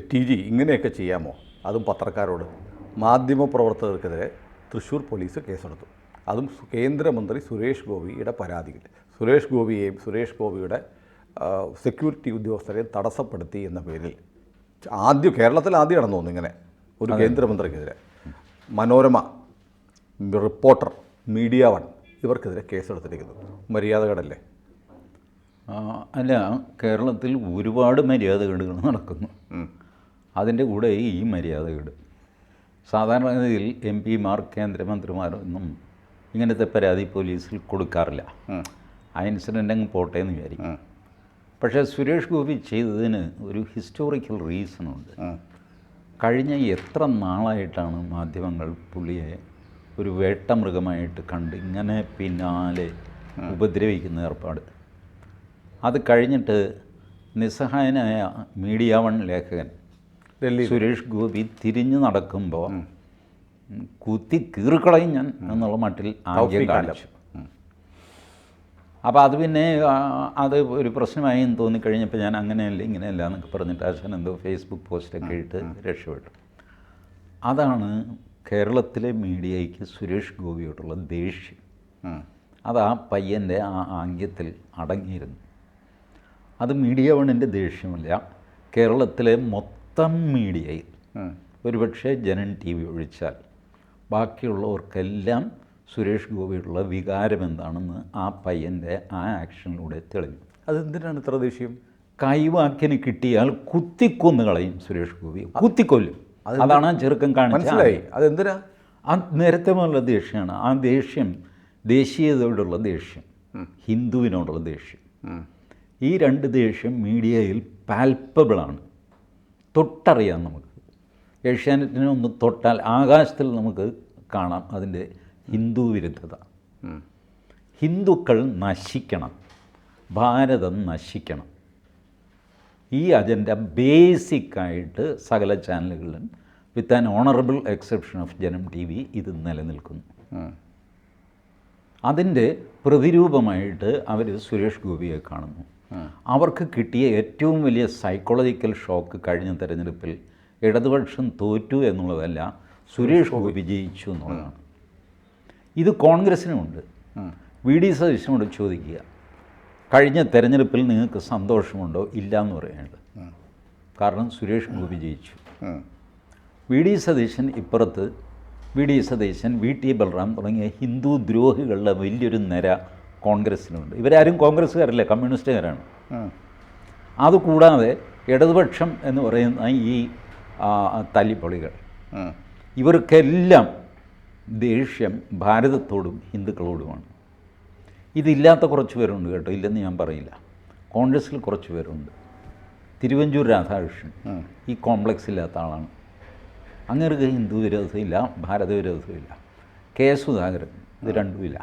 T G ഇങ്ങനെയൊക്കെ ചെയ്യാമോ? അതും പത്രക്കാരോട്. മാധ്യമപ്രവർത്തകർക്കെതിരെ തൃശ്ശൂർ പോലീസ് കേസെടുത്തു. അതും കേന്ദ്രമന്ത്രി സുരേഷ് ഗോപിയുടെ പരാതിയിൽ. സുരേഷ് ഗോപിയെയും സുരേഷ് ഗോപിയുടെ സെക്യൂരിറ്റി ഉദ്യോഗസ്ഥരെയും തടസ്സപ്പെടുത്തി എന്ന പേരിൽ. ആദ്യം കേരളത്തിൽ ആദ്യമാണ് തോന്നുന്നു ഇങ്ങനെ. ഒരു കേന്ദ്രമന്ത്രിക്കെതിരെ. മനോരമ റിപ്പോർട്ടർ മീഡിയ വൺ ഇവർക്കെതിരെ കേസെടുത്തിരിക്കുന്നു. മര്യാദകേടല്ലേ? ആ, അല്ല കേരളത്തിൽ ഒരുപാട് മര്യാദകേടുകൾ നടക്കുന്നു. അതിന്റെ കൂടെ ഈ മര്യാദകേട്. സാധാരണഗതിയിൽ എം പിമാർ കേന്ദ്രമന്ത്രിമാരൊന്നും ഇങ്ങനത്തെ പരാതി പോലീസിൽ കൊടുക്കാറില്ല. ആ ഇൻസിഡന്റ് അങ്ങ് പോട്ടെ എന്ന് വിചാരിക്കും. പക്ഷേ സുരേഷ് ഗോപി ചെയ്തതിന് ഒരു ഹിസ്റ്റോറിക്കൽ റീസണുണ്ട്. കഴിഞ്ഞ എത്ര നാളായിട്ടാണ് മാധ്യമങ്ങൾ പുള്ളിയെ ഒരു വേട്ടമൃഗമായിട്ട് കണ്ട് ഇങ്ങനെ പിന്നാലെ ഉപദ്രവിക്കുന്ന ഏർപ്പാട്. അത് കഴിഞ്ഞിട്ട് നിസ്സഹായനായ മീഡിയ വൺ ലേഖകൻ ഡൽഹി സുരേഷ് ഗോപി തിരിഞ്ഞു നടക്കുമ്പോൾ കുത്തി കീറിക്കളയും ഞാൻ എന്നുള്ള മട്ടിൽ ആദ്യം കാണിച്ചു. അപ്പോൾ അത് പിന്നെ അത് ഒരു പ്രശ്നമായി എന്ന് തോന്നിക്കഴിഞ്ഞപ്പോൾ ഞാൻ അങ്ങനെയല്ല ഇങ്ങനെയല്ല എന്നൊക്കെ പറഞ്ഞിട്ട് അച്ഛൻ എന്തോ ഫേസ്ബുക്ക് പോസ്റ്റൊക്കെ ഇട്ട് രക്ഷപ്പെട്ടു. അതാണ് കേരളത്തിലെ മീഡിയയ്ക്ക് സുരേഷ് ഗോപിയോടുള്ള ദേഷ്യം. അത് ആ പയ്യന്റെ ആ ആംഗ്യത്തിൽ അടങ്ങിയിരുന്നു. അത് മീഡിയ വണിന്റെ ദേഷ്യമല്ല കേരളത്തിലെ മൊത്തം മീഡിയയിൽ ഒരുപക്ഷെ ജനൻ ടി വി ഒഴിച്ചാൽ ബാക്കിയുള്ളവർക്കെല്ലാം സുരേഷ് ഗോപിയുള്ള വികാരം എന്താണെന്ന് ആ പയ്യന്റെ ആ ആക്ഷനിലൂടെ തെളിഞ്ഞു. അതെന്തിനാണ് ഇത്ര ദേഷ്യം? കൈവാക്കിന് കിട്ടിയാൽ കുത്തിക്കൊന്ന് കളയും സുരേഷ് ഗോപി. കുത്തിക്കൊല്ലും. അതാണ് ആ ചെറുക്കൻ കാണിച്ചത് മനസ്സിലായി. അതെന്തിനാ? ആ നേരത്തെ മുതലുള്ള ദേഷ്യമാണ്. ആ ദേഷ്യം ദേശീയതയോടുള്ള ദേഷ്യം ഹിന്ദുവിനോടുള്ള ദേഷ്യം. ഈ രണ്ട് ദേഷ്യം മീഡിയയിൽ പാൽപ്പബിളാണ് തൊട്ടറിയാം നമുക്ക്. ഏഷ്യാനെറ്റിനെ ഒന്ന് തൊട്ടാൽ ആകാശത്തിൽ നമുക്ക് കാണാം അതിന്റെ ഹിന്ദു വിരുദ്ധത. ഹിന്ദുക്കൾ നശിക്കണം. ഭാരതം നശിക്കണം. ഈ അജണ്ട ബേസിക്കായിട്ട് സകല ചാനലുകളിലും with an honourable exception of Janam TV ഇത് നിലനിൽക്കുന്നു. അതിന്റെ പ്രതിരൂപമായിട്ട് അവർ സുരേഷ് ഗോപിയെ കാണുന്നു. അവർക്ക് കിട്ടിയ ഏറ്റവും വലിയ സൈക്കോളജിക്കൽ ഷോക്ക് കഴിഞ്ഞ തെരഞ്ഞെടുപ്പിൽ ഇടതുപക്ഷം തോറ്റു എന്നുള്ളതല്ല സുരേഷ് ഗോപി വിജയിച്ചു എന്നുള്ളതാണ്. ഇത് കോൺഗ്രസ്സിനുമുണ്ട് വി ഡി സതീശനോട് ചോദിക്കുക. കഴിഞ്ഞ തെരഞ്ഞെടുപ്പിൽ നിങ്ങൾക്ക് സന്തോഷമുണ്ടോ? ഇല്ല എന്ന് പറയുന്നത് കാരണം സുരേഷ് ഗോപി ജയിച്ചു. വി ഡി സതീശൻ ഇപ്പുറത്ത് V D Satheesan V T Balram തുടങ്ങിയ ഹിന്ദു ദ്രോഹികളുടെ വലിയൊരു നിര കോൺഗ്രസ്സിനുണ്ട്. ഇവരാരും കോൺഗ്രസ്സുകാരല്ല കമ്മ്യൂണിസ്റ്റുകാരാണ്. അതുകൂടാതെ ഇടതുപക്ഷം എന്ന് പറയുന്ന ഈ തല്ലിപ്പൊളികൾ ഇവർക്കെല്ലാം ദേഷ്യം ഭാരതത്തോടും ഹിന്ദുക്കളോടുമാണ്. ഇതില്ലാത്ത കുറച്ച് പേരുണ്ട് കേട്ടോ ഇല്ലെന്ന് ഞാൻ പറയില്ല. കോൺഗ്രസ്സിൽ കുറച്ച് പേരുണ്ട്. തിരുവഞ്ചൂർ രാധാകൃഷ്ണൻ ഈ കോംപ്ലക്സ് ഇല്ലാത്ത ആളാണ്. അങ്ങേർക്ക് ഹിന്ദു വിരോധമില്ല ഭാരത വിരോധമില്ല കെ സുധാകരൻ ഇത് രണ്ടുമില്ല.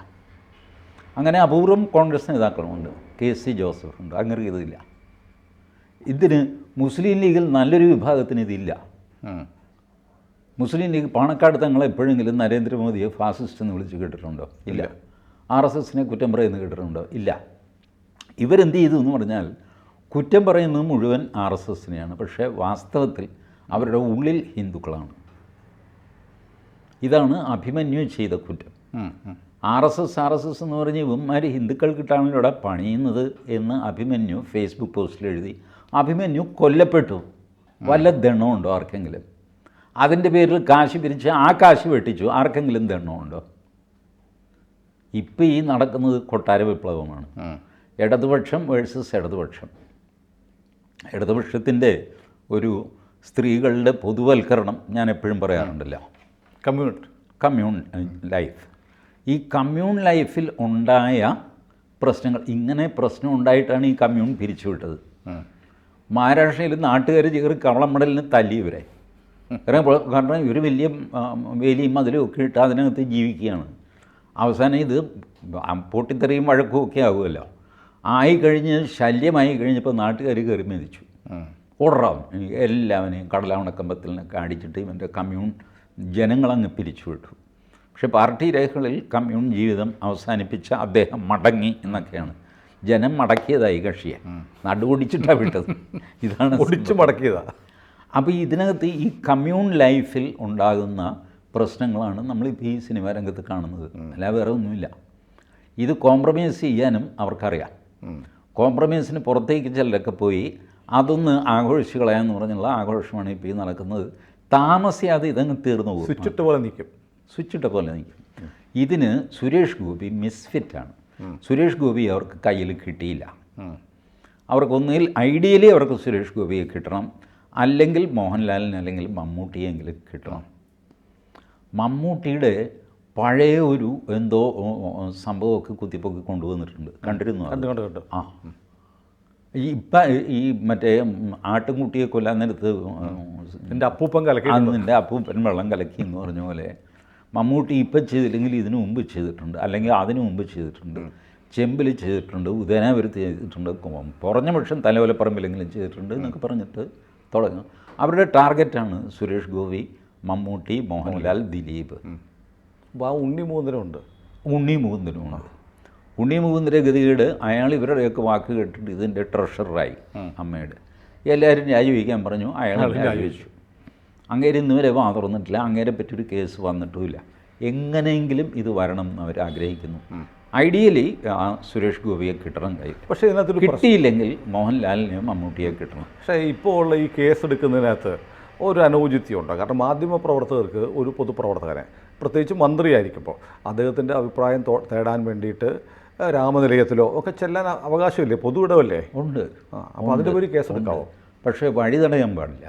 അങ്ങനെ അപൂർവം കോൺഗ്രസ് നേതാക്കളുമുണ്ട്. കെ സി ജോസഫ് ഉണ്ട്. അങ്ങനെ ഇതില്ല. ഇതിന് മുസ്ലിം ലീഗിൽ നല്ലൊരു വിഭാഗത്തിന് ഇതില്ല. മുസ്ലിം ലീഗ് പാണക്കാട് തങ്ങൾ എപ്പോഴെങ്കിലും നരേന്ദ്രമോദിയെ ഫാസിസ്റ്റ് എന്ന് വിളിച്ച് കേട്ടിട്ടുണ്ടോ? ഇല്ല. ആർ എസ് എസിനെ കുറ്റം പറയുന്നു കേട്ടിട്ടുണ്ടോ? ഇല്ല. ഇവരെന്ത് ചെയ്തു എന്ന് പറഞ്ഞാൽ കുറ്റം പറയുന്നത് മുഴുവൻ ആർ എസ് എസിനെയാണ്. പക്ഷേ വാസ്തവത്തിൽ അവരുടെ ഉള്ളിൽ ഹിന്ദുക്കളാണ്. ഇതാണ് അഭിമന്യു ചെയ്ത കുറ്റം. R S S R S S എന്ന് പറഞ്ഞ് ഇവന്മാർ ഹിന്ദുക്കൾക്കിട്ടാണ് ഇവിടെ പണിയുന്നത് എന്ന് അഭിമന്യു ഫേസ്ബുക്ക് പോസ്റ്റിൽ എഴുതി. അഭിമന്യു കൊല്ലപ്പെട്ടു. വല്ല ദണ്ണമുണ്ടോ ആർക്കെങ്കിലും? അതിന്റെ പേരിൽ കാശ് പിരിച്ച് ആ കാശ് വെട്ടിച്ചു. ആർക്കെങ്കിലും ദണ്ണമുണ്ടോ? ഇപ്പം ഈ നടക്കുന്നത് കൊട്ടാര വിപ്ലവമാണ്. ഇടതുപക്ഷം വേഴ്സസ് ഇടതുപക്ഷം. ഇടതുപക്ഷത്തിന്റെ ഒരു സ്ത്രീകളുടെ പൊതുവൽക്കരണം ഞാൻ എപ്പോഴും പറയാറുണ്ടല്ലോ. കമ്മ്യൂണിറ്റി. Commune life. ഈ കമ്മ്യൂൺ ലൈഫിൽ ഉണ്ടായ പ്രശ്നങ്ങൾ ഇങ്ങനെ പ്രശ്നം ഉണ്ടായിട്ടാണ് ഈ കമ്മ്യൂൺ പിരിച്ചുവിട്ടത് മഹാരാഷ്ട്രയിൽ നാട്ടുകാർ ചേറി കവളമടലിന് തല്ലി ഇവരെ. കാരണം ഇവർ വലിയ വേലി വേലിയും മതിലും ഒക്കെ ഇട്ട് അതിനകത്ത് ജീവിക്കുകയാണ്. അവസാനം ഇത് പൊട്ടിത്തെറിയും വഴക്കും ഒക്കെ ആകുമല്ലോ ആയി കഴിഞ്ഞ് ശല്യമായി കഴിഞ്ഞപ്പോൾ നാട്ടുകാർ കയറി മെതിച്ചു. എല്ലാവരെയും എല്ലാവനെയും കടലാവണക്കമ്പത്തിനൊക്കെ അടിച്ചിട്ട് ഇവന്റെ കമ്മ്യൂൺ ജനങ്ങളങ്ങ് പിരിച്ചുവിട്ടു പക്ഷെ പാർട്ടി രേഖകളിൽ കമ്മ്യൂൺ ജീവിതം അവസാനിപ്പിച്ച അദ്ദേഹം മടങ്ങി എന്നൊക്കെയാണ്. ജനം മടക്കിയതായി കക്ഷിയെ. നടുപൊടിച്ചിട്ടാണ് വിട്ടത്. ഇതാണ് ഒടിച്ചു മടക്കിയതാ. അപ്പോൾ ഇതിനകത്ത് ഈ കമ്മ്യൂൺ ലൈഫിൽ ഉണ്ടാകുന്ന പ്രശ്നങ്ങളാണ് നമ്മളിപ്പോൾ ഈ സിനിമാ രംഗത്ത് കാണുന്നത്. അല്ല വേറെ ഒന്നുമില്ല. ഇത് കോംപ്രമൈസ് ചെയ്യാനും അവർക്കറിയാം. കോംപ്രമൈസിന് പുറത്തേക്ക് ചിലരൊക്കെ പോയി അതൊന്ന് ആഘോഷിച്ച് കളയാന്ന് പറഞ്ഞുള്ള ആഘോഷമാണ് ഇപ്പോൾ ഈ നടക്കുന്നത്. താമസിയാതെ ഇതങ്ങ് തീർന്നു പോകും. സ്വിച്ചിട്ട് പോലെ നിൽക്കും സ്വിച്ച് ഇട്ട പോലെ നിൽക്കും. ഇതിന് സുരേഷ് ഗോപി മിസ്ഫിറ്റാണ്. സുരേഷ് ഗോപി അവർക്ക് കയ്യിൽ കിട്ടിയില്ല. അവർക്ക് ഒന്നുകിൽ ഐഡിയലി അവർക്ക് സുരേഷ് ഗോപിയെ കിട്ടണം. അല്ലെങ്കിൽ മോഹൻലാലിന് അല്ലെങ്കിൽ മമ്മൂട്ടിയെങ്കിലും കിട്ടണം. മമ്മൂട്ടിയുടെ പഴയ ഒരു എന്തോ സംഭവമൊക്കെ കുത്തിപ്പൊക്കി കൊണ്ടുവന്നിട്ടുണ്ട്. കണ്ടിരുന്നു? കണ്ടു ആ. ഈ ഇപ്പം ഈ മറ്റേ ആട്ടുംകുട്ടിയെ കൊല്ലാൻ നേരത്ത് എന്റെ അപ്പൂപ്പൻ കലക്കി അന്ന് നിന്റെ അപ്പൂപ്പൻ വെള്ളം കലക്കി എന്ന് പറഞ്ഞ പോലെ മമ്മൂട്ടി ഇപ്പം ചെയ്തില്ലെങ്കിൽ ഇതിനു മുമ്പ് ചെയ്തിട്ടുണ്ട്. അല്ലെങ്കിൽ അതിനു മുമ്പ് ചെയ്തിട്ടുണ്ട്. ചെമ്പിൽ ചെയ്തിട്ടുണ്ട്. ഉദയനാപുരത്ത് ചെയ്തിട്ടുണ്ട്. കുറഞ്ഞ പക്ഷം തലവലപ്പറമ്പിലെങ്കിലും ചെയ്തിട്ടുണ്ട് എന്നൊക്കെ പറഞ്ഞിട്ട് തുടങ്ങും. അവരുടെ ടാർഗറ്റാണ് സുരേഷ് ഗോപി മമ്മൂട്ടി മോഹൻലാൽ ദിലീപ്. അപ്പോൾ ആ ഉണ്ണി മൂന്നിനുണ്ട് ഉണ്ണി മൂന്നിനുമാണ് ഉണ്ണി മൂന്നിന്റെ ഗതികേട് അയാൾ ഇവരുടെയൊക്കെ വാക്ക് കേട്ടിട്ട് ഇതിന്റെ ട്രഷററായി അമ്മയുടെ. എല്ലാവരും രാജിവെക്കാൻ പറഞ്ഞു. അയാൾ രാജിവെച്ചു അങ്ങേര് ഇന്ന് വരെ വാ തുറന്നിട്ടില്ല അങ്ങേരെ പറ്റിയൊരു കേസ് വന്നിട്ടുമില്ല. എങ്ങനെയെങ്കിലും ഇത് വരണം എന്ന് അവർ ആഗ്രഹിക്കുന്നു. ഐഡിയലി ആ സുരേഷ് ഗോപിയെ കിട്ടണം കയ്യിൽ. പക്ഷേ ഇതിനകത്ത് കിട്ടിയില്ലെങ്കിൽ മോഹൻലാലിനെ മമ്മൂട്ടിയെ കിട്ടണം. പക്ഷേ ഇപ്പോൾ ഉള്ള ഈ കേസ് എടുക്കുന്നതിനകത്ത് ഒരു അനൗചിത്യമുണ്ട്. കാരണം മാധ്യമ പ്രവർത്തകർക്ക് ഒരു പൊതുപ്രവർത്തകനെ പ്രത്യേകിച്ച് മന്ത്രിയായിരിക്കുമ്പോൾ അദ്ദേഹത്തിന്റെ അഭിപ്രായം തേടാൻ വേണ്ടിയിട്ട് രാമനിലയത്തിലോ ഒക്കെ ചെല്ലാൻ അവകാശമില്ലേ? പൊതു ഇടവല്ലേ ഉണ്ട്. അപ്പോൾ അതിന്റെ ഒരു കേസ് എടുക്കാവോ? പക്ഷേ വഴി തടയാൻ പാടില്ല.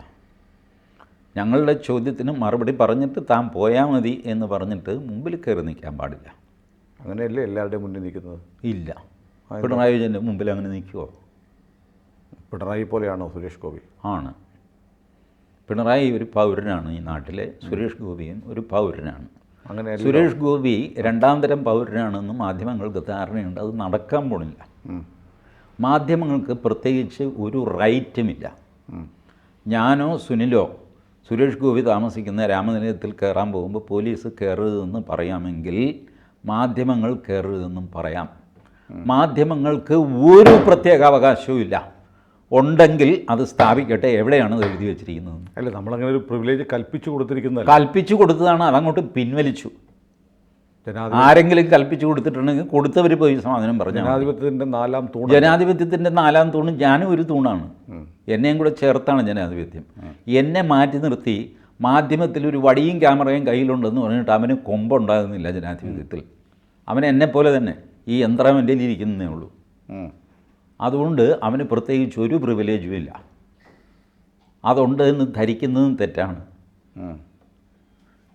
ഞങ്ങളുടെ ചോദ്യത്തിന് മറുപടി പറഞ്ഞിട്ട് താൻ പോയാൽ മതി എന്ന് പറഞ്ഞിട്ട് മുമ്പിൽ കയറി നിൽക്കാൻ പാടില്ല. അങ്ങനെയല്ലേ എല്ലാവരുടെയും മുന്നിൽ നിൽക്കുന്നത്? ഇല്ല. പിണറായി വിജയന്റെ മുമ്പിൽ അങ്ങനെ നിൽക്കുമോ പിണറായി പോലെയാണോ സുരേഷ് ഗോപി? ആണ്. പിണറായി ഒരു പൗരനാണ് ഈ നാട്ടിലെ. സുരേഷ് ഗോപിയും ഒരു പൗരനാണ്. അങ്ങനെ സുരേഷ് ഗോപി രണ്ടാം തരം പൗരനാണെന്ന് മാധ്യമങ്ങൾക്ക് ധാരണയുണ്ട്. അത് നടക്കാൻ പോണില്ല. മാധ്യമങ്ങൾക്ക് പ്രത്യേകിച്ച് ഒരു റൈറ്റുമില്ല. ഞാനോ സുനിലോ സുരേഷ് ഗോപി താമസിക്കുന്ന രാമനിലയത്തിൽ കയറാൻ പോകുമ്പോൾ പോലീസ് കയറരുതെന്ന് പറയാമെങ്കിൽ മാധ്യമങ്ങൾ കയറരുതെന്നും പറയാം. മാധ്യമങ്ങൾക്ക് ഒരു പ്രത്യേക അവകാശവും ഇല്ല. ഉണ്ടെങ്കിൽ അത് സ്ഥാപിക്കട്ടെ. എവിടെയാണ് എഴുതി വെച്ചിരിക്കുന്നത്? അല്ല നമ്മളങ്ങനെ ഒരു പ്രിവിലേജ് കൽപ്പിച്ചു കൊടുത്തിരിക്കുന്നത് കൽപ്പിച്ചു കൊടുത്തതാണ് അതങ്ങോട്ട് പിൻവലിച്ചു. ആരെങ്കിലും കൽപ്പിച്ചു കൊടുത്തിട്ടുണ്ടെങ്കിൽ കൊടുത്തവർ പോയി സമാധാനം പറഞ്ഞു ജനാധിപത്യത്തിന്റെ ജനാധിപത്യത്തിന്റെ നാലാം തൂണ് ജനാധിപത്യത്തിന്റെ നാലാം തൂണ് ഞാനും ഒരു തൂണാണ്. എന്നെയും കൂടെ ചേർത്താണ് ജനാധിപത്യം. എന്നെ മാറ്റി നിർത്തി മാധ്യമത്തിൽ ഒരു വടിയും ക്യാമറയും കയ്യിലുണ്ടെന്ന് പറഞ്ഞിട്ട് അവന് കൊമ്പുണ്ടാകുന്നില്ല ജനാധിപത്യത്തിൽ. അവൻ എന്നെപ്പോലെ തന്നെ ഈ യന്ത്രം എന്റെ ഇരിക്കുന്നേ ഉള്ളൂ. അതുകൊണ്ട് അവന് പ്രത്യേകിച്ച് ഒരു പ്രിവിലേജും ഇല്ല. അതുണ്ട് എന്ന് ധരിക്കുന്നതും തെറ്റാണ്.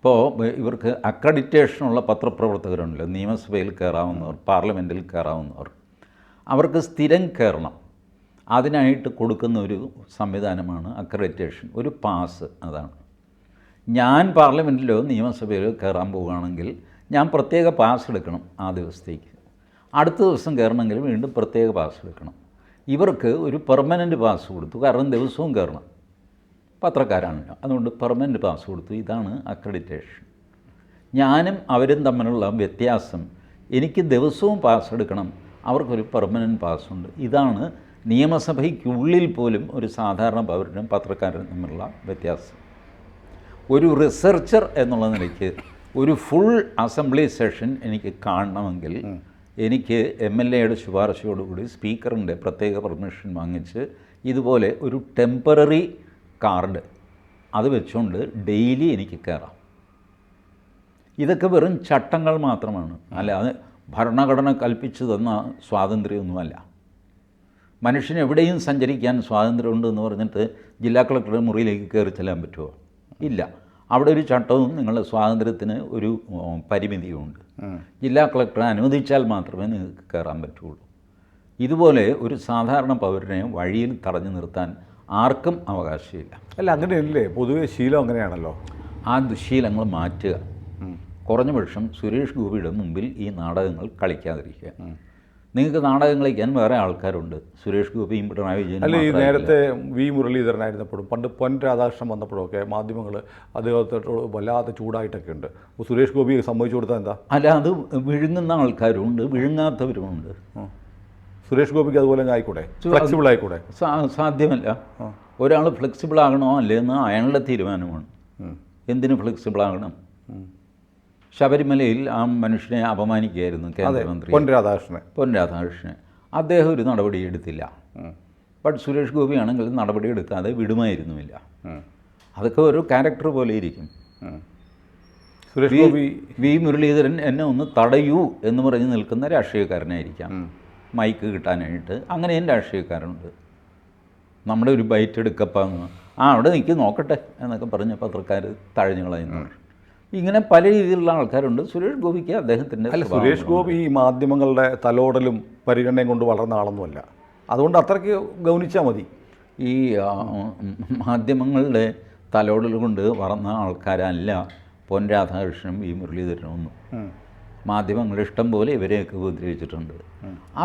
ഇപ്പോൾ ഇവർക്ക് അക്രഡിറ്റേഷനുള്ള പത്രപ്രവർത്തകരുണ്ടല്ലോ. നിയമസഭയിൽ കയറാവുന്നവർ പാർലമെന്റിൽ കയറാവുന്നവർ. അവർക്ക് സ്ഥിരം കയറണം. അതിനായിട്ട് കൊടുക്കുന്ന ഒരു സംവിധാനമാണ് അക്രഡിറ്റേഷൻ. ഒരു പാസ് അതാണ്. ഞാൻ പാർലമെന്റിലോ നിയമസഭയിലോ കയറാൻ പോവുകയാണെങ്കിൽ ഞാൻ പ്രത്യേക പാസ് എടുക്കണം ആ ദിവസത്തേക്ക്. അടുത്ത ദിവസം കയറണമെങ്കിൽ വീണ്ടും പ്രത്യേക പാസ് എടുക്കണം. ഇവർക്ക് ഒരു പെർമനന്റ് പാസ് കൊടുത്തു. കാരണം ദിവസവും കയറണം. പത്രക്കാരാണല്ലോ അതുകൊണ്ട് പെർമനന്റ് പാസ് കൊടുത്തു. ഇതാണ് അക്രഡിറ്റേഷൻ ഞാനും അവരും തമ്മിലുള്ള വ്യത്യാസം. എനിക്ക് ദിവസവും പാസ് എടുക്കണം. അവർക്കൊരു പെർമനന്റ് പാസ്സുണ്ട് ഇതാണ് നിയമസഭയ്ക്കുള്ളിൽ പോലും ഒരു സാധാരണ പൗരനും പത്രക്കാരനും തമ്മിലുള്ള വ്യത്യാസം. ഒരു റിസർച്ചർ എന്നുള്ള നിലയ്ക്ക് ഒരു ഫുൾ അസംബ്ലി സെഷൻ എനിക്ക് കാണണമെങ്കിൽ എനിക്ക് എം എൽ എയുടെ ശുപാർശയോടുകൂടി സ്പീക്കറിന്റെ പ്രത്യേക പെർമിഷൻ വാങ്ങിച്ച് ഇതുപോലെ ഒരു ടെമ്പററി കാർഡ് അത് വെച്ചുകൊണ്ട് ഡെയിലി എനിക്ക് കയറാം ഇതൊക്കെ വെറും ചട്ടങ്ങൾ മാത്രമാണ്. അല്ല അത് ഭരണഘടന കൽപ്പിച്ചു തന്ന സ്വാതന്ത്ര്യമൊന്നുമല്ല. മനുഷ്യന് എവിടെയും സഞ്ചരിക്കാൻ സ്വാതന്ത്ര്യമുണ്ടെന്ന് പറഞ്ഞിട്ട് ജില്ലാ കളക്ടറുടെ മുറിയിലേക്ക് കയറി ചെല്ലാൻ പറ്റുമോ? ഇല്ല. അവിടെ ഒരു ചട്ടവും നിങ്ങളുടെ സ്വാതന്ത്ര്യത്തിന് ഒരു പരിമിതിയുമുണ്ട്. ജില്ലാ കളക്ടർ അനുവദിച്ചാൽ മാത്രമേ നിങ്ങൾക്ക് കയറാൻ പറ്റുള്ളൂ. ഇതുപോലെ ഒരു സാധാരണ പൗരനെ വഴിയിൽ തടഞ്ഞു നിർത്താൻ ആർക്കും അവകാശമില്ല. അല്ല അങ്ങനെയല്ലേ? പൊതുവേ ശീലം അങ്ങനെയാണല്ലോ. ആ ദുശീലങ്ങൾ മാറ്റുക. കുറഞ്ഞ പക്ഷം സുരേഷ് ഗോപിയുടെ മുമ്പിൽ ഈ നാടകങ്ങൾ കളിക്കാതിരിക്കുക. നിങ്ങൾക്ക് നാടകം കളിക്കാൻ വേറെ ആൾക്കാരുണ്ട്. സുരേഷ് ഗോപിയും പിണറായി വിജയൻ അല്ല ഈ. നേരത്തെ വി മുരളീധരനായിരുന്നപ്പോഴും പണ്ട് പൊൻ രാധാകൃഷ്ണൻ വന്നപ്പോഴൊക്കെ മാധ്യമങ്ങൾ അദ്ദേഹത്തോട് വല്ലാതെ ചൂടായിട്ടൊക്കെ ഉണ്ട്. സുരേഷ് ഗോപിയെ സമ്മതിച്ചു കൊടുത്താൽ എന്താ? അല്ല അത് വിഴുങ്ങുന്ന ആൾക്കാരുണ്ട് വിഴുങ്ങാത്തവരുമുണ്ട്. സുരേഷ് ഗോപിക്ക് അതുപോലെ ആയിക്കോട്ടെ ആയിക്കൂടെ? ഫ്ലെക്സിബിൾ ആയിക്കൂടെ? സാധ്യമല്ല. ഒരാൾ ഫ്ലെക്സിബിൾ ആകണോ അല്ലെന്ന് അയാളുടെ തീരുമാനമാണ്. എന്തിനു ഫ്ലെക്സിബിൾ ആകണം? ശബരിമലയിൽ ആ മനുഷ്യനെ അപമാനിക്കുകയായിരുന്നു കേന്ദ്രമന്ത്രി. പൊൻ രാധാകൃഷ്ണൻ പൊൻ രാധാകൃഷ്ണൻ അദ്ദേഹം ഒരു നടപടി എടുത്തില്ല. ബട്ട് സുരേഷ് ഗോപി ആണെങ്കിൽ നടപടി എടുക്കാതെ വിടുമായിരുന്നുമില്ല. അതൊക്കെ ഒരു ക്യാരക്ടർ പോലെ ഇരിക്കും. സുരേഷ് ഗോപി വി മുരളീധരൻ എന്നെ ഒന്ന് തടയൂ എന്ന് പറഞ്ഞ് നിൽക്കുന്ന രാഷ്ട്രീയക്കാരനായിരിക്കാം. മൈക്ക് കിട്ടാനായിട്ട് അങ്ങനെയും രാഷ്ട്രീയക്കാരുണ്ട് നമ്മുടെ ഒരു ബൈറ്റ് എടുക്കപ്പാന്ന് ആ അവിടെ നിൽക്കി നോക്കട്ടെ എന്നൊക്കെ പറഞ്ഞ് പത്രക്കാർ തഴഞ്ഞു കളയുന്നു. ഇങ്ങനെ പല രീതിയിലുള്ള ആൾക്കാരുണ്ട്. സുരേഷ് ഗോപിക്ക് അദ്ദേഹത്തിന്റെ അല്ല സുരേഷ് ഗോപി ഈ മാധ്യമങ്ങളുടെ തലോടലും പരിഗണനയും കൊണ്ട് വളർന്ന ആളൊന്നുമല്ല. അതുകൊണ്ട് അത്രയ്ക്ക് ഗൗനിച്ചാൽ മതി. ഈ മാധ്യമങ്ങളുടെ തലോടൽ കൊണ്ട് വളർന്ന ആൾക്കാരല്ല പൊൻ രാധാകൃഷ്ണനും ഈ മുരളീധരനും ഒന്നും. മാധ്യമങ്ങൾ ഇഷ്ടം പോലെ ഇവരെയൊക്കെ ഉപദ്രവിച്ചിട്ടുണ്ട്.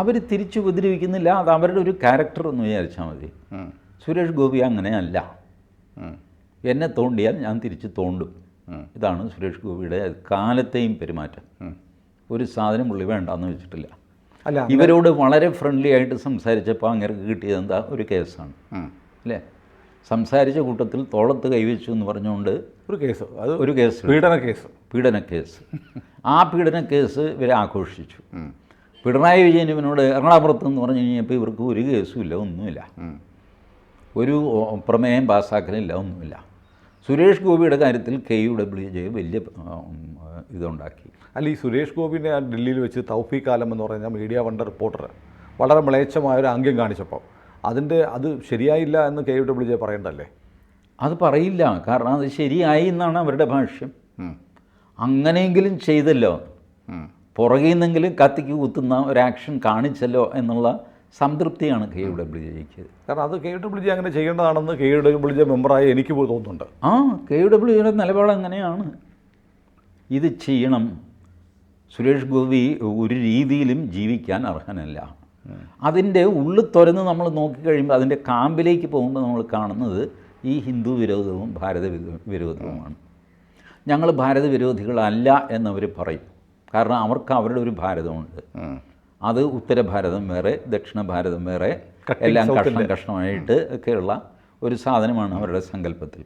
അവർ തിരിച്ചു ഉപദ്രവിക്കുന്നില്ല അത് അവരുടെ ഒരു ക്യാരക്ടർ എന്ന് വിചാരിച്ചാൽ മതി. സുരേഷ് ഗോപി അങ്ങനെയല്ല. എന്നെ തോണ്ടിയാൽ ഞാൻ തിരിച്ച് തോണ്ടും. ഇതാണ് സുരേഷ് ഗോപിയുടെ കാലത്തെയും പെരുമാറ്റം. ഒരു സാധനം പുള്ളി വേണ്ടാന്ന് വെച്ചിട്ടില്ല. അല്ല ഇവരോട് വളരെ ഫ്രണ്ട്ലി ആയിട്ട് സംസാരിച്ചപ്പോൾ അങ്ങനെ കിട്ടിയത് എന്താ? ഒരു കേസാണ്. അല്ലേ? സംസാരിച്ച കൂട്ടത്തിൽ തോളത്ത് കൈവച്ചു എന്ന് പറഞ്ഞുകൊണ്ട് ഒരു കേസ്. അത് ഒരു കേസ് പീഡന കേസ്. പീഡന കേസ്. ആ പീഡന കേസ് ഇവരെ ആഘോഷിച്ചു. പിണറായി വിജയൻ ഇവനോട് എറണാകുളത്ത് എന്ന് പറഞ്ഞു കഴിഞ്ഞപ്പോൾ ഇവർക്ക് ഒരു കേസും ഇല്ല ഒന്നുമില്ല. ഒരു പ്രമേയം പാസ്സാക്കലില്ല ഒന്നുമില്ല. സുരേഷ് ഗോപിയുടെ കാര്യത്തിൽ കെ യു ഡബ്ല്യു ജെ വലിയ ഇതുണ്ടാക്കി. അല്ല ഈ സുരേഷ് ഗോപിനെ ഡൽഹിയിൽ വെച്ച് തൗഫീഖ് ആലം എന്ന് പറഞ്ഞാൽ മീഡിയ വണ്ട റിപ്പോർട്ടർ വളരെ മ്ലേച്ഛമായ ഒരു ആംഗ്യം കാണിച്ചപ്പോൾ അതിന്റെ അത് ശരിയായില്ല എന്ന് കെ യു ഡബ്ല്യു ജെ പറയണ്ടല്ലേ? അത് പറയില്ല. കാരണം അത് ശരിയായി എന്നാണ് അവരുടെ ഭാഷ്യം. അങ്ങനെയെങ്കിലും ചെയ്തല്ലോ. പുറകിൽ നിന്നെങ്കിലും കത്തിക്ക് കുത്തുന്ന ഒരു ആക്ഷൻ കാണിച്ചല്ലോ എന്നുള്ള സംതൃപ്തിയാണ് കെ യു ഡബ്ല്യു ജെക്ക് കാരണം അത് കെ യു ഡബ്ല്യു ജെ അങ്ങനെ ചെയ്യേണ്ടതാണെന്ന് കെ യു ഡബ്ല്യു ജെ മെമ്പറായി എനിക്ക് തോന്നുന്നുണ്ട്. ആ കെ യു ഡബ്ല്യു ജെയുടെ നിലപാട് അങ്ങനെയാണ്. ഇത് ചെയ്യണം. സുരേഷ് ഗോപി ഒരു രീതിയിലും ജീവിക്കാൻ അർഹനല്ല. അതിന്റെ ഉള്ളിൽ തുരന്ന് നമ്മൾ നോക്കിക്കഴിയുമ്പോൾ അതിന്റെ കാമ്പിലേക്ക് പോകുമ്പോൾ നമ്മൾ കാണുന്നത് ഈ ഹിന്ദു വിരോധവും ഭാരത വിരോധവുമാണ്. ഞങ്ങൾ ഭാരത വിരോധികളല്ല എന്നവർ പറയും. കാരണം അവർക്ക് അവരുടെ ഒരു ഭാരതമുണ്ട്. അത് ഉത്തര ഭാരതം വേറെ ദക്ഷിണ ഭാരതം വേറെ എല്ലാം കഷ്ണം കഷ്ണമായിട്ട് ഒക്കെയുള്ള ഒരു സാധനമാണ് അവരുടെ സങ്കല്പത്തിൽ.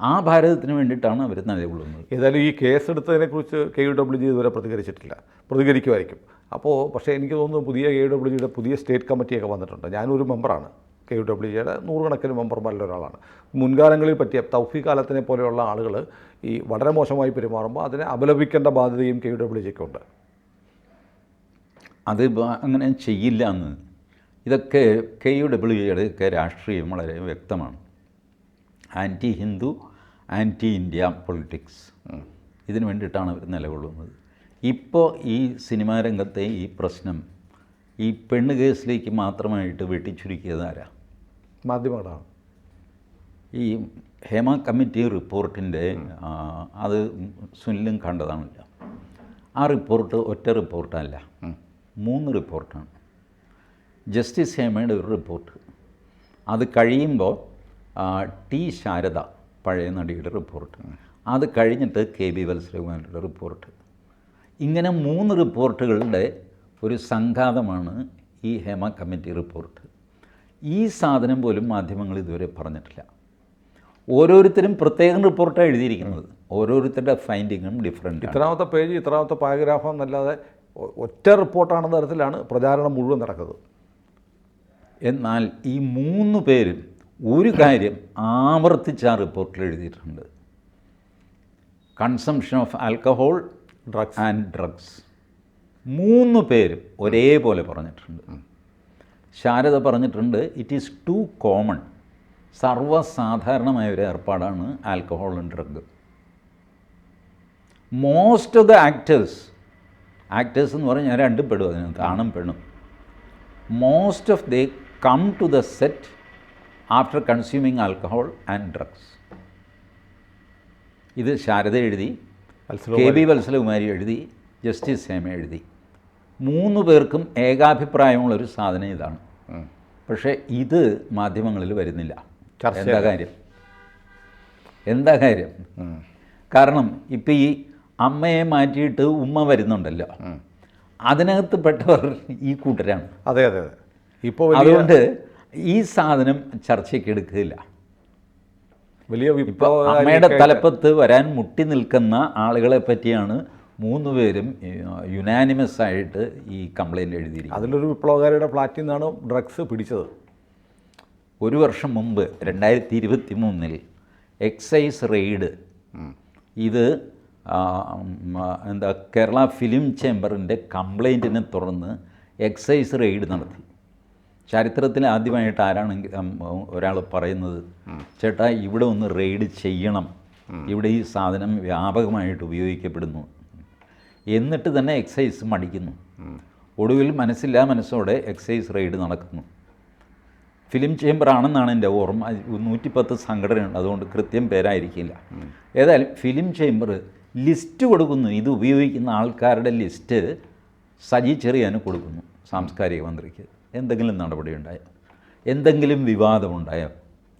ആ ഭാരതത്തിന് വേണ്ടിയിട്ടാണ് അവർ നിലകൊള്ളുന്നത് ഏതായാലും ഈ കേസെടുത്തതിനെക്കുറിച്ച് കെ യു ഡബ്ല്യു ജി ഇതുവരെ പ്രതികരിച്ചിട്ടില്ല. പ്രതികരിക്കുമായിരിക്കും. അപ്പോൾ പക്ഷേ എനിക്ക് തോന്നുന്നു പുതിയ കെ യു ഡബ്ല്യു ജിയുടെ പുതിയ സ്റ്റേറ്റ് കമ്മിറ്റിയൊക്കെ വന്നിട്ടുണ്ട്. ഞാനൊരു മെമ്പറാണ്. കെ യു ഡബ്ല്യു ജിയുടെ നൂറുകണക്കിന് മെമ്പർമാരിൽ ഒരാളാണ്. മുൻകാലങ്ങളിൽ പറ്റിയ തൗഫി കാലത്തിനെ പോലെയുള്ള ആളുകൾ ഈ വളരെ മോശമായി പെരുമാറുമ്പോൾ അതിനെ അപലപിക്കേണ്ട ബാധ്യതയും കെ യു ഡബ്ല്യു ജിക്ക് ഉണ്ട്. അത് അങ്ങനെ ചെയ്യില്ല എന്ന്. ഇതൊക്കെ കെ യു ഡബ്ല്യു ജിയുടെ ഒക്കെ രാഷ്ട്രീയം വളരെ വ്യക്തമാണ്. Anti Hindu anti India politics ഇതിനു വേണ്ടിയിട്ടാണ് അവർ നിലകൊള്ളുന്നത്. ഇപ്പോൾ ഈ സിനിമാ രംഗത്തെ ഈ പ്രശ്നം ഈ പെണ്ണ് കേസിലേക്ക് മാത്രമായിട്ട് വെട്ടിച്ചുരുക്കിയത് ആരാ? മാധ്യമങ്ങളാണ്. ഈ ഹേമ കമ്മിറ്റി റിപ്പോർട്ടിന്റെ അത് സുനിലും കണ്ടതാണല്ലോ. ആ റിപ്പോർട്ട് ഒറ്റ റിപ്പോർട്ടല്ല. മൂന്ന് റിപ്പോർട്ടാണ്. ജസ്റ്റിസ് ഹേമയുടെ ഒരു റിപ്പോർട്ട്. അത് കഴിയുമ്പോൾ ടി ശാരദ പഴയ നടിയുടെ റിപ്പോർട്ട് അത് കഴിഞ്ഞിട്ട് കെ ബി വത്സരകുമാരുടെ റിപ്പോർട്ട് ഇങ്ങനെ മൂന്ന് റിപ്പോർട്ടുകളുടെ ഒരു സംഘാതമാണ് ഈ ഹേമ കമ്മിറ്റി റിപ്പോർട്ട് ഈ സാധനം പോലും മാധ്യമങ്ങൾ ഇതുവരെ പറഞ്ഞിട്ടില്ല. ഓരോരുത്തരും പ്രത്യേകം റിപ്പോർട്ടാണ് എഴുതിയിരിക്കുന്നത്. ഓരോരുത്തരുടെ ഫൈൻഡിങ്ങും ഡിഫറെന്റ് ഇത്രാമത്തെ പേജ് ഇത്രാമത്തെ പാരഗ്രാഫ് എന്നല്ലാതെ ഒറ്റ റിപ്പോർട്ടാണെന്ന തരത്തിലാണ് പ്രചാരണം മുഴുവൻ നടക്കുന്നത്. എന്നാൽ ഈ മൂന്ന് പേരും ഒരു കാര്യം ആവർത്തിച്ച് ആ റിപ്പോർട്ടിൽ എഴുതിയിട്ടുണ്ട്. Consumption of alcohol drugs and drugs മൂന്ന് പേരും ഒരേപോലെ പറഞ്ഞിട്ടുണ്ട്. ശാരദ പറഞ്ഞിട്ടുണ്ട് ഇറ്റ് ഈസ് ടു കോമൺ സർവസാധാരണമായ ഒരു ഏർപ്പാടാണ് alcohol and drug most of the actors actors എന്ന് പറഞ്ഞാൽ ഞാൻ രണ്ടും പെടും അതിനകത്ത് ആണും പെണ്ണും. Most of they come to the set after consuming alcohol and drugs ഇത് ശാരദ എഴുതി കെ ബി വത്സലകുമാരി എഴുതി ജസ്റ്റിസ് ഹേമ എഴുതി. മൂന്ന് പേർക്കും ഏകാഭിപ്രായമുള്ളൊരു സാധനം ഇതാണ്. പക്ഷേ ഇത് മാധ്യമങ്ങളിൽ വരുന്നില്ല. എന്താ കാര്യം? എന്താ കാര്യം? കാരണം ഇപ്പം ഈ അമ്മയെ മാറ്റിയിട്ട് ഉമ്മ വരുന്നുണ്ടല്ലോ. അതിനകത്ത് പെട്ടവർ ഈ കൂട്ടരാണ്. അതെ അതെ അതെ. ഇപ്പോൾ അതുകൊണ്ട് ഈ സാധനം ചർച്ചയ്ക്ക് എടുക്കില്ല വലിയ ഇപ്പോൾ അമ്മയുടെ തലപ്പത്ത് വരാൻ മുട്ടി നിൽക്കുന്ന ആളുകളെ പറ്റിയാണ് മൂന്ന് പേരും യുനാനിമസ് ആയിട്ട് ഈ കംപ്ലൈന്റ് എഴുതിയിരിക്കുന്നത്. അതിലൊരു വിപ്ലവകാരിയുടെ ഫ്ലാറ്റിൽ നിന്നാണ് ഡ്രഗ്സ് പിടിച്ചത്. ഒരു വർഷം മുമ്പ് രണ്ടായിരത്തി ഇരുപത്തി മൂന്നിൽ എക്സൈസ് റെയ്ഡ് ഇത് എന്താ കേരള ഫിലിം ചേംബറിന്റെ കംപ്ലൈന്റിനെ തുടർന്ന് എക്സൈസ് റെയ്ഡ് നടത്തി. ചരിത്രത്തിൽ ആദ്യമായിട്ട് ആരാണെങ്കിൽ ഒരാൾ പറയുന്നത് ചേട്ടാ ഇവിടെ ഒന്ന് റെയ്ഡ് ചെയ്യണം. ഇവിടെ ഈ സാധനം വ്യാപകമായിട്ട് ഉപയോഗിക്കപ്പെടുന്നു. എന്നിട്ട് തന്നെ എക്സൈസ് മടിക്കുന്നു. ഒടുവിൽ മനസ്സില്ലാ മനസ്സോടെ എക്സൈസ് റെയ്ഡ് നടക്കുന്നു. ഫിലിം ചേംബർ ആണെന്നാണ് എന്റെ ഓർമ്മ. നൂറ്റിപ്പത്ത് സംഘടനയുണ്ട്. അതുകൊണ്ട് കൃത്യം പേരായിരിക്കില്ല. ഏതായാലും ഫിലിം ചേംബർ ലിസ്റ്റ് കൊടുക്കുന്നു. ഇത് ഉപയോഗിക്കുന്ന ആൾക്കാരുടെ ലിസ്റ്റ് സജി ചെറിയാന് കൊടുക്കുന്നു സാംസ്കാരിക മന്ത്രിക്ക്. എന്തെങ്കിലും നടപടി ഉണ്ടായോ എന്തെങ്കിലും വിവാദമുണ്ടായോ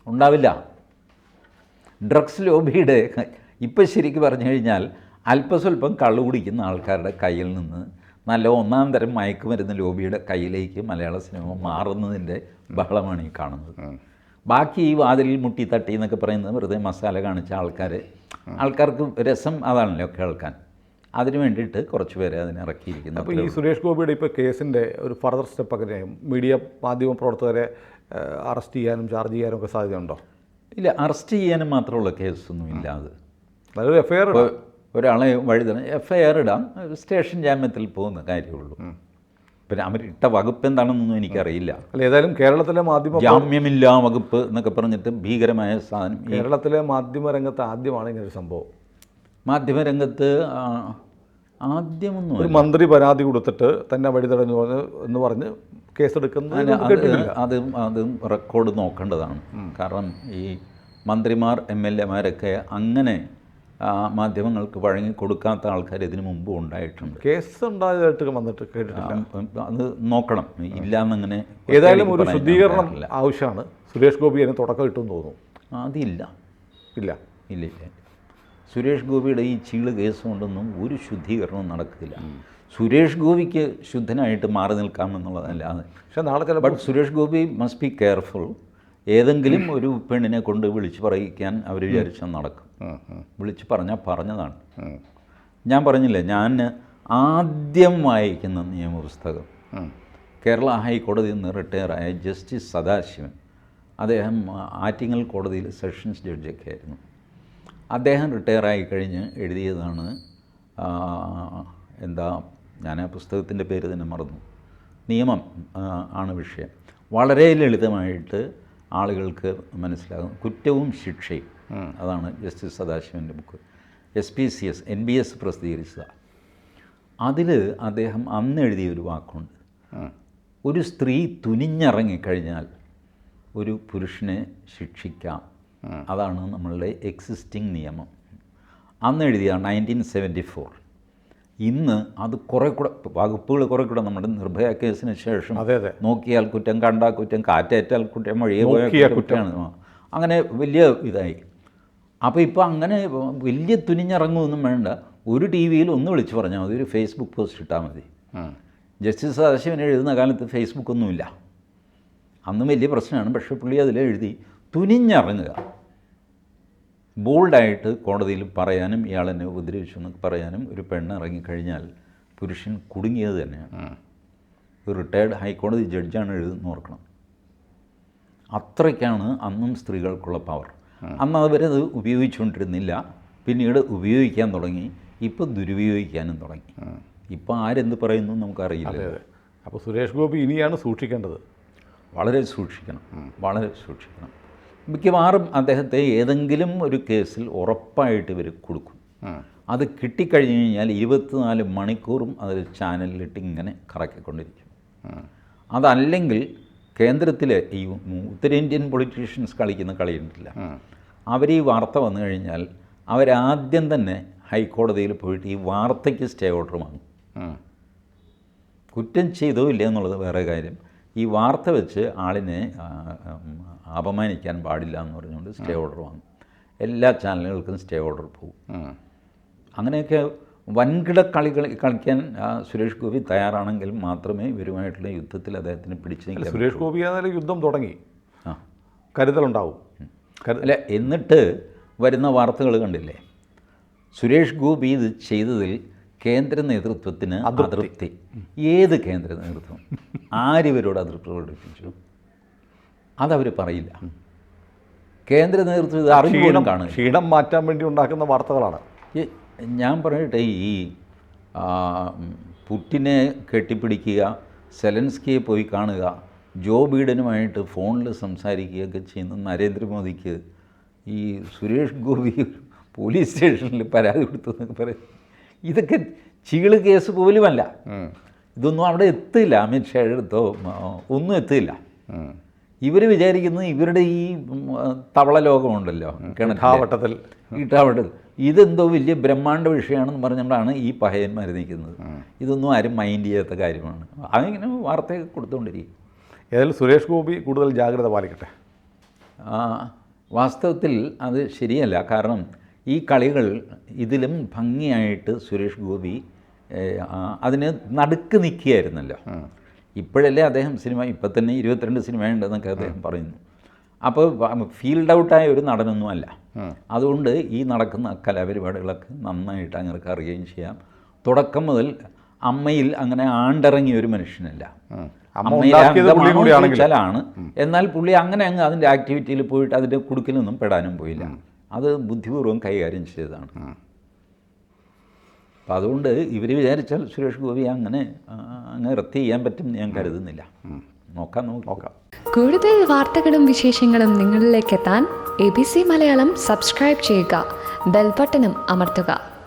ഉണ്ടാവില്ല. ഡ്രഗ്സ് ലോബിയുടെ ഇപ്പം ശരിക്കും പറഞ്ഞു കഴിഞ്ഞാൽ അല്പസ്വല്പം കള്ളു കുടിക്കുന്ന ആൾക്കാരുടെ കയ്യിൽ നിന്ന് നല്ല ഒന്നാം തരം മയക്കുമരുന്ന് ലോബിയുടെ കയ്യിലേക്ക് മലയാള സിനിമ മാറുന്നതിന്റെ ബഹളമാണ് ഈ കാണുന്നത്. ബാക്കി ഈ വാതിലിൽ മുട്ടി തട്ടി എന്നൊക്കെ പറയുന്നത് വെറുതെ മസാല കാണിച്ച ആൾക്കാർ ആൾക്കാർക്ക് രസം അതാണല്ലോ കേൾക്കാൻ. അതിനു വേണ്ടിയിട്ട് കുറച്ച് പേരെ അതിനെ ഇറക്കിയിരിക്കുന്നു. അപ്പോൾ ഈ സുരേഷ് ഗോപിയുടെ ഇപ്പോൾ കേസിന്റെ ഒരു ഫർദർ സ്റ്റെപ്പ് ഒക്കെ മീഡിയ മാധ്യമ പ്രവർത്തകരെ അറസ്റ്റ് ചെയ്യാനും ചാർജ് ചെയ്യാനും ഒക്കെ സാധ്യതയുണ്ടോ? ഇല്ല അറസ്റ്റ് ചെയ്യാനും മാത്രമുള്ള കേസൊന്നും ഇല്ല അത്. അതൊരു എഫ് ഐ ആർ ഒരാളെ വഴുതണം എഫ് ഐ ആർ ഇടാം. സ്റ്റേഷൻ ജാമ്യത്തിൽ പോകുന്ന കാര്യമുള്ളൂ. പിന്നെ അവർ ഇട്ട വകുപ്പ് എന്താണെന്നൊന്നും എനിക്കറിയില്ല. അല്ല ഏതായാലും കേരളത്തിലെ മാധ്യമ ജാമ്യമില്ലാ വകുപ്പ് എന്നൊക്കെ പറഞ്ഞിട്ട് ഭീകരമായ സാധനം കേരളത്തിലെ മാധ്യമ രംഗത്ത് ആദ്യമാണ് ഇങ്ങനൊരു സംഭവം. മാധ്യമരംഗത്ത് ആദ്യമൊന്നും ഒരു മന്ത്രി പരാതി കൊടുത്തിട്ട് തന്നെ വഴിതടഞ്ഞു പറഞ്ഞ് എന്ന് പറഞ്ഞ് കേസെടുക്കുന്നത് അത് അത് റെക്കോർഡ് നോക്കേണ്ടതാണ്. കാരണം ഈ മന്ത്രിമാർ എം എൽ എമാരൊക്കെ അങ്ങനെ മാധ്യമങ്ങൾക്ക് വഴങ്ങി കൊടുക്കാത്ത ആൾക്കാർ ഇതിനു മുമ്പ് ഉണ്ടായിട്ടുണ്ട്. കേസ് ഉണ്ടായതായിട്ട് വന്നിട്ട് കേട്ടിട്ടില്ല. അത് നോക്കണം. ഇല്ല എന്നങ്ങനെ ഏതായാലും ഒരു ശുദ്ധീകരണം ആവശ്യമാണ്. സുരേഷ് ഗോപി അതിന് തുടക്കം ഇട്ടെന്ന് തോന്നുന്നു. അതില്ല. ഇല്ല. ഇല്ല ഇല്ല. സുരേഷ് ഗോപിയുടെ ഈ ചീൾ കേസ് കൊണ്ടൊന്നും ഒരു ശുദ്ധീകരണവും നടക്കില്ല സുരേഷ് ഗോപിക്ക് ശുദ്ധനായിട്ട് മാറി നിൽക്കാമെന്നുള്ളതല്ലാതെ പക്ഷേ നാളെ ചില but Suresh Gopi must be careful ഏതെങ്കിലും ഒരു പെണ്ണിനെ കൊണ്ട് വിളിച്ച് പറയിക്കാൻ അവർ വിചാരിച്ചാൽ നടക്കും. വിളിച്ച് പറഞ്ഞാൽ പറഞ്ഞതാണ്. ഞാൻ പറഞ്ഞില്ലേ ഞാൻ ആദ്യം വായിക്കുന്ന നിയമപുസ്തകം. കേരള ഹൈക്കോടതിയിൽ നിന്ന് റിട്ടയറായ ജസ്റ്റിസ് സദാശിവൻ. അദ്ദേഹം ആറ്റിങ്ങൽ കോടതിയിൽ സെഷൻസ് ജഡ്ജൊക്കെ ആയിരുന്നു. അദ്ദേഹം റിട്ടയറായി കഴിഞ്ഞ് എഴുതിയതാണ് എന്താ ഞാൻ ആ പുസ്തകത്തിന്റെ പേര് തന്നെ മറന്നു. നിയമം ആണ് വിഷയം. വളരെ ലളിതമായിട്ട് ആളുകൾക്ക് മനസ്സിലാകും. കുറ്റവും ശിക്ഷയും. അതാണ് justice സദാശിവന്റെ book. S P C S N B S പ്രസിദ്ധീകരിച്ചത്. അതിൽ അദ്ദേഹം അന്ന് എഴുതിയ ഒരു വാക്കുണ്ട്. ഒരു സ്ത്രീ തുനിഞ്ഞിറങ്ങിക്കഴിഞ്ഞാൽ ഒരു പുരുഷനെ ശിക്ഷിക്കാം. അതാണ് നമ്മളുടെ എക്സിസ്റ്റിംഗ് നിയമം. അന്ന് എഴുതിയ നയന്റീൻ സെവന്റി ഫോർ ഇന്ന് അത് കുറേ കൂടെ വകുപ്പുകൾ കുറേ കൂടെ നമ്മുടെ നിർഭയ കേസിന് ശേഷം അതെ അതെ. നോക്കിയാൽ കുറ്റം കണ്ടാൽ കുറ്റം കാറ്റേറ്റാൽ കുറ്റം വഴിയെ പോയ നോക്കിയ കുറ്റമാണ് അങ്ങനെ വലിയ ഇതായി. അപ്പോൾ ഇപ്പോൾ അങ്ങനെ വലിയ തുനിഞ്ഞിറങ്ങുമൊന്നും വേണ്ട. ഒരു ടി വിയിൽ ഒന്ന് വിളിച്ചു പറഞ്ഞാൽ മതി. ഒരു ഫേസ്ബുക്ക് പോസ്റ്റ് ഇട്ടാൽ മതി. ജസ്റ്റിസ് സദാശിവൻ എഴുതുന്ന കാലത്ത് ഫേസ്ബുക്കൊന്നുമില്ല അന്നും അന്ന് വലിയ പ്രശ്നമാണ്. പക്ഷേ പുള്ളി അതിൽ എഴുതി. തുനിഞ്ഞിറങ്ങുക ബോൾഡായിട്ട് കോടതിയിൽ പറയാനും ഇയാളെന്നെ ഉപദ്രവിച്ചു എന്നൊക്കെ പറയാനും ഒരു പെണ്ണ് ഇറങ്ങിക്കഴിഞ്ഞാൽ പുരുഷൻ കുടുങ്ങിയത് തന്നെയാണ്. ഒരു റിട്ടയർഡ് ഹൈക്കോടതി ജഡ്ജാണ് എഴുതുന്ന ഓർക്കണം. അത്രയ്ക്കാണ് അന്നും സ്ത്രീകൾക്കുള്ള പവർ അന്ന് അവരത് ഉപയോഗിച്ചുകൊണ്ടിരുന്നില്ല. പിന്നീട് ഉപയോഗിക്കാൻ തുടങ്ങി. ഇപ്പോൾ ദുരുപയോഗിക്കാനും തുടങ്ങി. ഇപ്പോൾ ആരെന്ത് പറയുന്നു നമുക്കറിയില്ല. അതെ അതെ. അപ്പോൾ സുരേഷ് ഗോപി ഇനിയാണ് സൂക്ഷിക്കേണ്ടത്. വളരെ സൂക്ഷിക്കണം. വളരെ സൂക്ഷിക്കണം. മിക്കവാറും അദ്ദേഹത്തെ ഏതെങ്കിലും ഒരു കേസിൽ ഉറപ്പായിട്ട് ഇവർ കൊടുക്കും. അത് കിട്ടിക്കഴിഞ്ഞ് കഴിഞ്ഞാൽ ഇരുപത്തിനാല് മണിക്കൂറും അതിൽ ചാനലിലിട്ട് ഇങ്ങനെ കറക്കിക്കൊണ്ടിരിക്കും. അതല്ലെങ്കിൽ കേന്ദ്രത്തിലെ ഈ ഉത്തരേന്ത്യൻ പൊളിറ്റീഷ്യൻസ് കളിക്കുന്ന കളിയുണ്ടല്ല അവർ ഈ വാർത്ത വന്നു കഴിഞ്ഞാൽ അവരാദ്യം തന്നെ ഹൈക്കോടതിയിൽ പോയിട്ട് ഈ വാർത്തയ്ക്ക് സ്റ്റേ ഓർഡർ വാങ്ങും. കുറ്റം ചെയ്തോ ഇല്ല എന്നുള്ളത് വേറെ കാര്യം. ഈ വാർത്ത വെച്ച് ആളിനെ അപമാനിക്കാൻ പാടില്ല എന്ന് പറഞ്ഞുകൊണ്ട് സ്റ്റേ ഓർഡർ വാങ്ങും. എല്ലാ ചാനലുകൾക്കും സ്റ്റേ ഓർഡർ പോകും. അങ്ങനെയൊക്കെ വൻകിട കളികൾ കളിക്കാൻ സുരേഷ് ഗോപി തയ്യാറാണെങ്കിൽ മാത്രമേ ഇവരുമായിട്ടുള്ള യുദ്ധത്തിൽ അദ്ദേഹത്തിന് പിടിച്ചു നിൽക്കാൻ സുരേഷ് ഗോപി എന്നാലും യുദ്ധം തുടങ്ങി. കരുതലുണ്ടാവും. അല്ല എന്നിട്ട് വരുന്ന വാർത്തകൾ കണ്ടില്ലേ? സുരേഷ് ഗോപി ഇത് ചെയ്തതിൽ കേന്ദ്ര നേതൃത്വത്തിന് അതൃപ്തി. ഏത് കേന്ദ്ര നേതൃത്വം? ആരിവരോട് അതൃപ്തി പ്രകടിപ്പിച്ചു? അതവർ പറയില്ല. കേന്ദ്ര നേതൃത്വം ഇത് അറിഞ്ഞുപോലും ക്ഷീണം കാണുക ക്ഷീണം മാറ്റാൻ വേണ്ടി ഉണ്ടാക്കുന്ന വാർത്തകളാണ്. ഞാൻ പറയട്ടെ ഈ പുട്ടിനെ കെട്ടിപ്പിടിക്കുക സെലൻസ്കിയെ പോയി കാണുക ജോ ബീഡനുമായിട്ട് ഫോണിൽ സംസാരിക്കുകയൊക്കെ ചെയ്യുന്ന നരേന്ദ്രമോദിക്ക് ഈ സുരേഷ് ഗോപി പോലീസ് സ്റ്റേഷനിൽ പരാതി കൊടുത്തു എന്നൊക്കെ പറയും. ഇതൊക്കെ ചീൾ കേസ് പോലുമല്ല. ഇതൊന്നും അവിടെ എത്തില്ല അമിത്ഷായുടെ അടുത്തോ ഒന്നും എത്തില്ല ഇവർ വിചാരിക്കുന്നത് ഇവരുടെ ഈ തവള ലോകമുണ്ടല്ലോ. കിണറ്റാവട്ടത്തിൽ ഇട്ടാവട്ടത്തിൽ. ഇതെന്തോ വലിയ ബ്രഹ്മാണ്ട വിഷയമാണെന്ന് പറഞ്ഞുകൊണ്ടാണ് ഈ പഹയന്മാർ നിൽക്കുന്നത്. ഇതൊന്നും ആരും മൈൻഡ് ചെയ്യാത്ത കാര്യമാണ്. അതിങ്ങനെ വാർത്തയൊക്കെ കൊടുത്തുകൊണ്ടിരിക്കും. ഏതായാലും സുരേഷ് ഗോപി കൂടുതൽ ജാഗ്രത പാലിക്കട്ടെ. വാസ്തവത്തിൽ അത് ശരിയല്ല. കാരണം ഈ കളികൾ ഇതിലും ഭംഗിയായിട്ട് സുരേഷ് ഗോപി അതിന് നടുക്ക് നിൽക്കുകയായിരുന്നല്ലോ. ഇപ്പോഴല്ലേ അദ്ദേഹം സിനിമ ഇപ്പം തന്നെ ഇരുപത്തിരണ്ട് സിനിമ ഉണ്ടെന്നൊക്കെ അദ്ദേഹം പറയുന്നു. അപ്പോൾ ഫീൽഡ് ഔട്ടായ ഒരു നടനൊന്നും അല്ല. അതുകൊണ്ട് ഈ നടക്കുന്ന കലാപരിപാടികളൊക്കെ നന്നായിട്ട് അങ്ങനെ അറിയുകയും ചെയ്യാം. തുടക്കം മുതൽ അമ്മയിൽ അങ്ങനെ ആണ്ടിറങ്ങിയ ഒരു മനുഷ്യനല്ല. അമ്മയിലാണ് എന്നാൽ പുള്ളി അങ്ങനെ അങ്ങ് അതിന്റെ ആക്ടിവിറ്റിയിൽ പോയിട്ട് അതിന്റെ കുടുക്കിലൊന്നും പെടാനും പോയില്ല. അത് ബുദ്ധിപൂർവം കൈകാര്യം ചെയ്തതാണ്. അപ്പം അതുകൊണ്ട് ഇവർ വിചാരിച്ചാൽ സുരേഷ് ഗോപി അങ്ങനെ അങ്ങനെ അങ്ങ് റദ്ദ് ചെയ്യാൻ പറ്റും ഞാൻ കരുതുന്നില്ല. നോക്കാം നമുക്ക് നോക്കാം. കൂടുതൽ വാർത്തകളും വിശേഷങ്ങളും നിങ്ങളിലേക്ക് എത്താൻ A B C Malayalam subscribe ചെയ്യുക. ബെൽബട്ടനും അമർത്തുക.